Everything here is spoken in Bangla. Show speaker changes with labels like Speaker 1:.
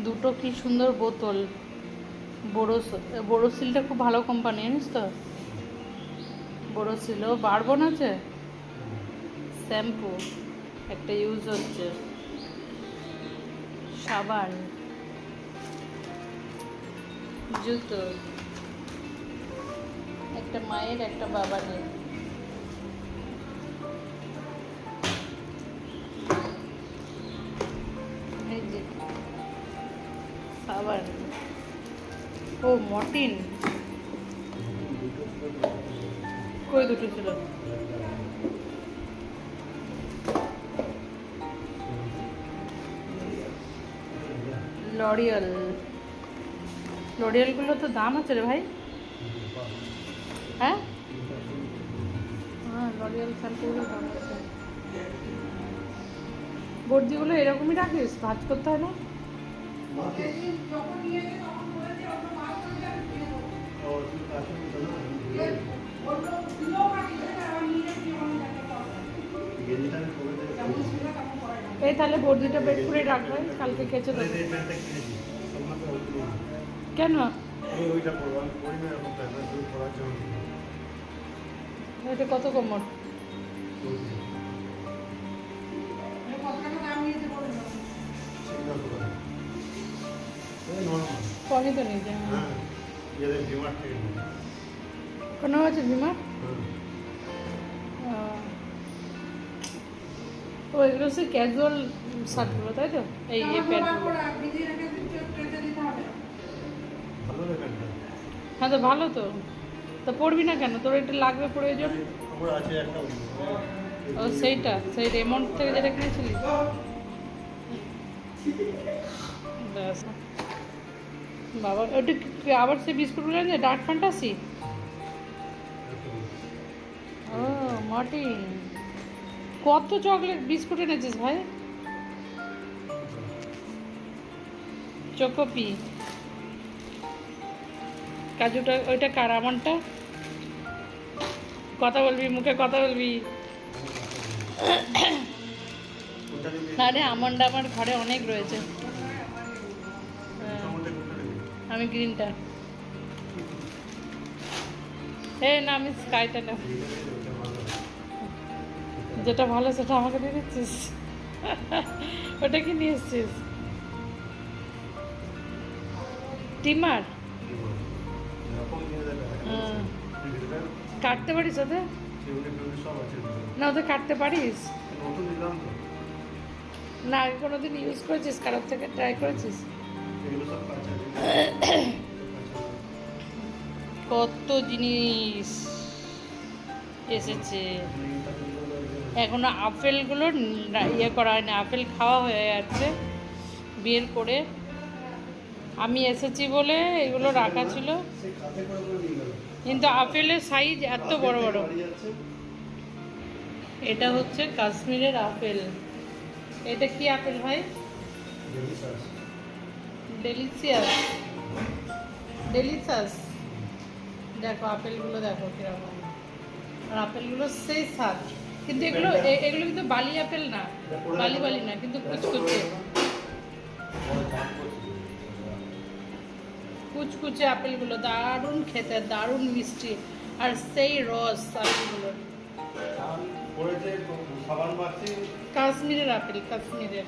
Speaker 1: দুটো কি সুন্দর বোতল। বোরোস- বোরোসিলটা খুব ভালো কোম্পানি জানিস তো? বোরোসিলও বারবন আছে শ্যাম্পু, একটা ইউজ হচ্ছে। সাবান, জুতো, একটা মায়ের, একটা বাবানের সাবান ও মর্টিন কই দুটো ছিল? লরিয়াল। লরিয়ালগুলো তো দাম আছে রে ভাই। হ্যাঁ? হ্যাঁ লরিয়াল শ্যাম্পুগুলো দাম আছে। বর্দিগুলো এরকমই রাখিস, ভাজ করতে হয় না? এই তাহলে বর্দিটা বের করে রাখবে কালকে কেচে দেবো কেন? এটা কত কমর? কমই তো
Speaker 2: হ্যাঁ নিই।
Speaker 1: কোনো আছে বিমার
Speaker 2: হ্যাঁ।
Speaker 1: ও এগুলো সে ক্যাজুয়াল শার্টগুলো তাই তো? এই এই প্যান্টগুলো
Speaker 2: ভালো রে প্যান্টটা।
Speaker 1: হ্যাঁ তো ভালো তো। তা পড়বি না কেন? তোর এটা লাগবে প্রয়োজন?
Speaker 2: আমার আছে একটা
Speaker 1: ও সেইটা সেই রেমন্ড থেকে যেটা কিনেছিলি? ব্যাস। বাবা ওটা আবার সেই বিস্কুটগুলো আছে ডার্ক ফ্যান্টাসি? ও মার্টিন। কত চকলেট বিস্কুট এনেছিস ভাই? Choco Pie. কাজুটা ওইটা কার আমারটা কথা বলবি মুখে কথা বলবি। না রে আমন্ডা আমার ঘরে অনেক রয়েছে। আমি গ্রিনটা। হে না, আমি স্কাইটা নেব। যেটা ভালো, সেটা আমাকে দিয়ে দিচ্ছিস। ওটা কি নিয়ে এসছিস? টিমার। কাটতে পারিস
Speaker 2: ভিতরে।
Speaker 1: না, ওদের কাটতে পারিস? না কোনোদিন ইউজ করেছিস? কারোর থেকে ট্রাই করেছিস? কত জিনিস এসেছে। এখনও আপেলগুলো ইয়ে করা হয়নি। আপেল খাওয়া হয়ে যাচ্ছে বের করে আমি এসেছি বলে এগুলো রাখা ছিল। কিন্তু আপেলের সাইজ এত বড় বড়। এটা হচ্ছে কাশ্মীরের আপেল। এটা কি আপেল ভাই? ডেলিসিয়াস ডেলিশাস দেখো আপেলগুলো দেখো কীরকম। আর আপেলগুলো সেই স্বাদ। কিন্তু এগুলো এগুলো কিন্তু বালি আপেল না। বালি বালি না কিন্তু কুচকুচে। কুচকুচে। আপেলগুলো দারুণ খেতে দারুণ মিষ্টি। আর সেই রস আপেলগুলো।
Speaker 2: পড়েছে সাবান মারছি
Speaker 1: কাশ্মীরের আপেল কাশ্মীরের।